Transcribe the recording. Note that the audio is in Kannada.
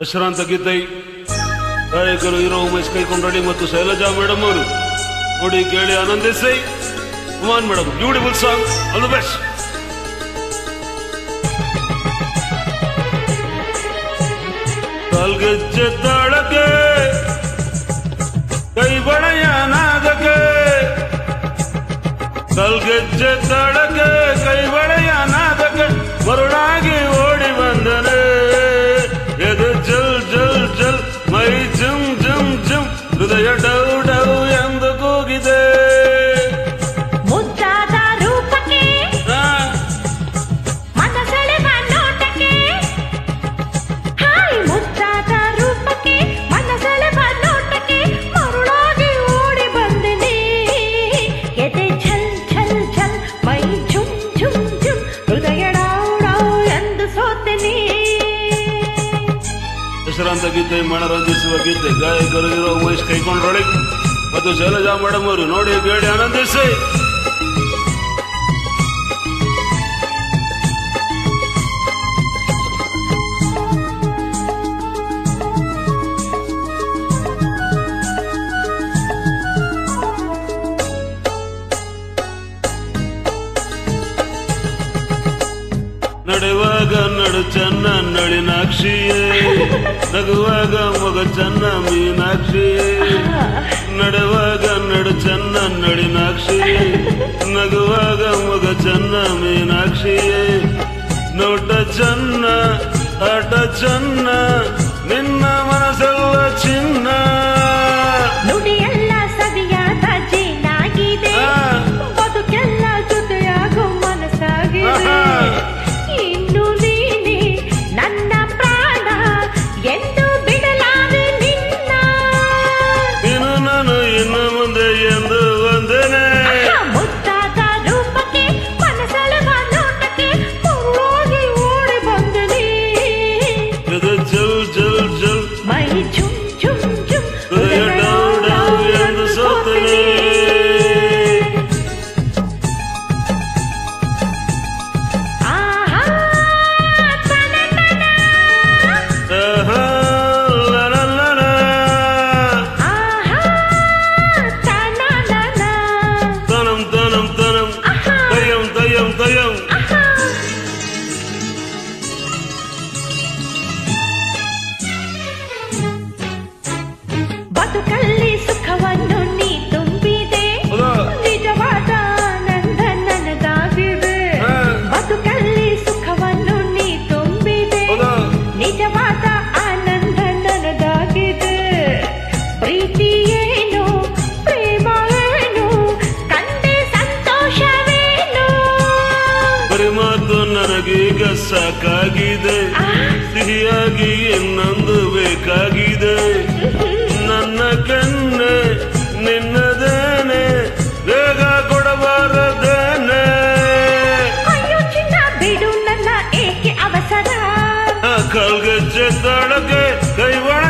ಹೆಸರಾಂತ ಗೀತೈ ಗಾಯಕರು ಹೀರೋ ಉಮೇಶ್ ಕೈಕೊಂಡಳ್ಳಿ ಮತ್ತು ಶೈಲಜಾ ಮೇಡಮ್ ಅವರು. ನೋಡಿ ಕೇಳಿ ಆನಂದಿಸಿ. Come on madam beautiful song all the best ಕಲ್ಗಜ್ಜೆ ತಾಳಕ್ಕೆ ಕೈ ಬಳೆಯ ನಾಗಕ್ಕೆ. ಕಲ್ಗಜ್ಜೆ ತಾಳಕ್ಕೆ ಕೈ ಬಳೆಯ ಹೆಸರಾಂತ ಗೀತೆ ಮನರಂಜಿಸುವ ಗೀತೆ ಗಾಯಕರು ವಯಸ್ಸು ಕೈಕೊಂಡ್ರೊಳಿ ಮತ್ತು ಶೈಲಜಾ ಮೇಡಮ್ ಅವರು ನೋಡಿ ಬೇಡಿ ಆನಂದಿಸಿ. ನಡೆಯುವಾಗ ನಡು ಚೆನ್ನ ನಳಿನಾಕ್ಷಿಯೇ ನಗುವಾಗ ಮಗ ಚೆನ್ನ ಮೀನಾಕ್ಷಿಯೇ. ನಡೆವಾಗ ನಡು ಚೆನ್ನ ನಳಿನಾಕ್ಷಿಯೇ ನಗುವಾಗ ಮಗ ಚೆನ್ನ ಮೀನಾಕ್ಷಿಯೇ. ನೋಟ ಚೆನ್ನ, ಆಟ ಚೆನ್ನ ಬರಿ ಮಾತು ನನಗೀಗ ಸಾಕಾಗಿದೆ. ಸಿಹಿಯಾಗಿ ಇನ್ನೊಂದು ಬೇಕಾಗಿದೆ. ನನ್ನ ಕಣ್ಣೆ ನಿನ್ನದೇನೆ ಬೇಗ ಕೊಡಬಾರದೇನೆ. ಬಿಡು ನನ್ನ ಏಕೆ ಅವಸರ? ಕಲ್ಗಜ್ಜೆ ತಳಗೆ ತಾಳಕ್ಕೆ